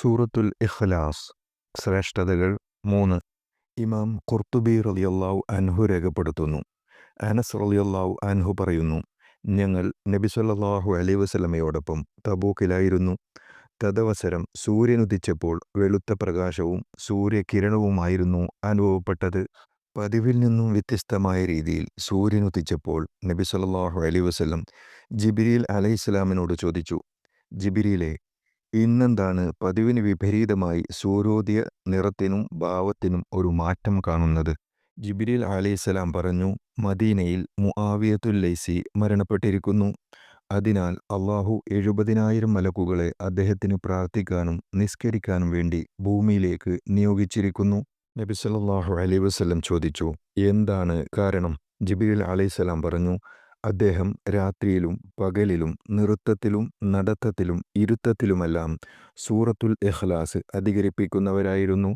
സൂറത്തുൽ ഇഖ്ലാസ് ശ്രേഷ്ഠതകൾ മൂന്ന്. ഇമാം ഖുർത്തുബി റളിയല്ലാഹു അൻഹു രേഖപ്പെടുത്തുന്നു. അനസ് റളിയല്ലാഹു അൻഹു പറയുന്നു ഞങ്ങൾ നബി സല്ലാഹു അലൈഹി വസ്ലമയോടൊപ്പം തബൂക്കിലായിരുന്നു. തദവസരം സൂര്യനുദിച്ചപ്പോൾ വെളുത്ത പ്രകാശവും സൂര്യകിരണവുമായിരുന്നു അനുഭവപ്പെട്ടത്. പതിവിൽ നിന്നും വ്യത്യസ്തമായ രീതിയിൽ സൂര്യനുദിച്ചപ്പോൾ നബി സല്ലല്ലാഹു അലൈഹി വസല്ലം ജിബിരിൽ അലൈഹിസ്സലാമിനോട് ചോദിച്ചു ജിബിരിയിലെ ഇന്നെന്താണ് പതിവിന് വിപരീതമായി സൂര്യോദയ നിറത്തിനും ഭാവത്തിനും ഒരു മാറ്റം കാണുന്നത്? ജിബിരിൽ അലൈഹിസ്സലാം പറഞ്ഞു മദീനയിൽ മുആവിയത്തുൽ ലൈസി മരണപ്പെട്ടിരിക്കുന്നു. അതിനാൽ അള്ളാഹു എഴുപതിനായിരം മലക്കുകളെ അദ്ദേഹത്തിന് പ്രാർത്ഥിക്കാനും നിസ്കരിക്കാനും വേണ്ടി ഭൂമിയിലേക്ക് നിയോഗിച്ചിരിക്കുന്നു. നബി സല്ലല്ലാഹു അലൈഹി വസല്ലം ചോദിച്ചു എന്താണ് കാരണം? ജിബിരിൽ അലൈഹിസ്സലാം പറഞ്ഞു അദ്ദേഹം രാത്രിയിലും പകലിലും നൃത്തത്തിലും നടത്തത്തിലും ഇരുത്തത്തിലുമെല്ലാം സൂറത്തുൽ ഇഖ്ലാസ് അധികരിപ്പിക്കുന്നവരായിരുന്നു.